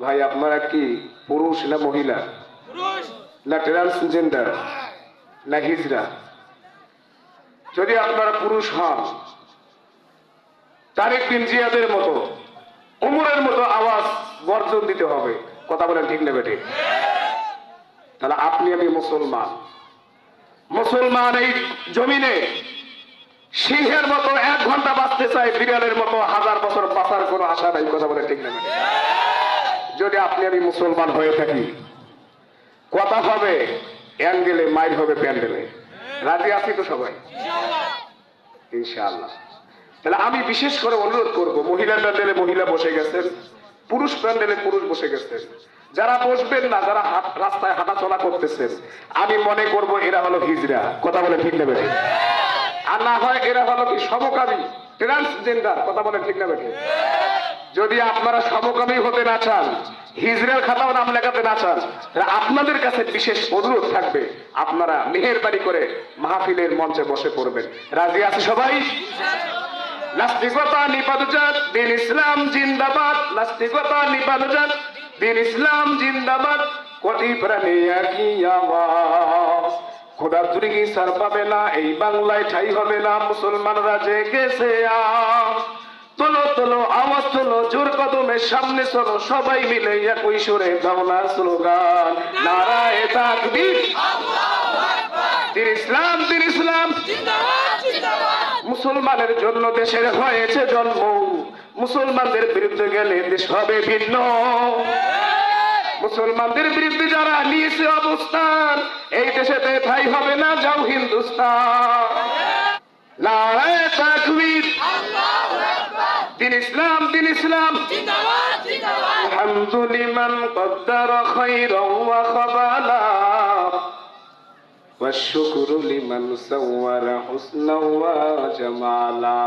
ভাই আপনারা কি পুরুষ না মহিলা? না ট্রান্সজেন্ডার না হিজরা যদি আপনারা পুরুষ হন তারেক বিন জিয়াদের মতো উমরের মতো আওয়াজ বর্জন দিতে হবে। কথা বলেন ঠিক নেবে ঠিক তাহলে আপনি আমি মুসলমান। মুসলমান এই জমিনে সিংহের মতো এক ঘণ্টা বাঁচতে চাই বিড়ালের মতো হাজার বছর বাঁচার কোনো আশা নাই কথা বলে ঠিক নেবে যদি আপনি আমি মুসলমান হয়ে থাকি কথা হবে অ্যাঙ্গেলে মাইর হবে প্যান্ডেলে। রাজি আছি তো সবাই? ইনশাআল্লাহ। তাহলে আমি বিশেষ করে অনুরোধ করব মহিলা প্যান্ডেলে মহিলা বসে গেছেন পুরুষ প্যান্ডেলে পুরুষ বসে গেছেন। যারা বসবেন না যারা রাস্তায় হাঁটা চলা করতেছেন আমি মনে করব এরা হলো হিজরা। কথা বলে ঠিক নেবে আর না হয় এরা হলো কি সমকামী ট্রান্সজেন্ডার। কথা বলে ঠিক নেবে যদি আপনারা সমকামী হতে না চান হিজরের খাতাও নাম লেখাতে না চান আপনাদের কাছে বিশেষ অনুরোধ থাকবে, আপনারা মেহেরবাড়ি করে মাহফিলের মঞ্চে বসে পড়বেন। রাজি আছে সবাই? নাস্তিকতা নিপাদজাত, দিন ইসলাম জিন্দাবাদ। নাস্তিকতা নিপাদজাত, দিন ইসলাম জিন্দাবাদ। কোটি প্রাণী একই আওয়াজ। খোদা তুরিগি সার পাবে না, এই বাংলায় ঠাই হবে না, মুসলমানরা জেগেছে আজ। তোলো জোর কদমে সামনে চলো, সবাই মিলে একই সুরে দাওনার স্লোগান। নারায় তাকবীর। ইসলাম দিন ইসলাম। মুসলমানের জন্য দেশের হয়েছে জন্ম। মুসলমানদের বিরুদ্ধে গেলে দেশ হবে ভিন্ন। মুসলমানদের বিরুদ্ধে যারা নিয়েছে অবস্থান, এই দেশেতে ঠাই হবে না যাও হিন্দুস্তান। الإسلام بالإسلام الحمد لمن قدر خيرا وخبالا والشكر لمن صور حسنا وجمالا.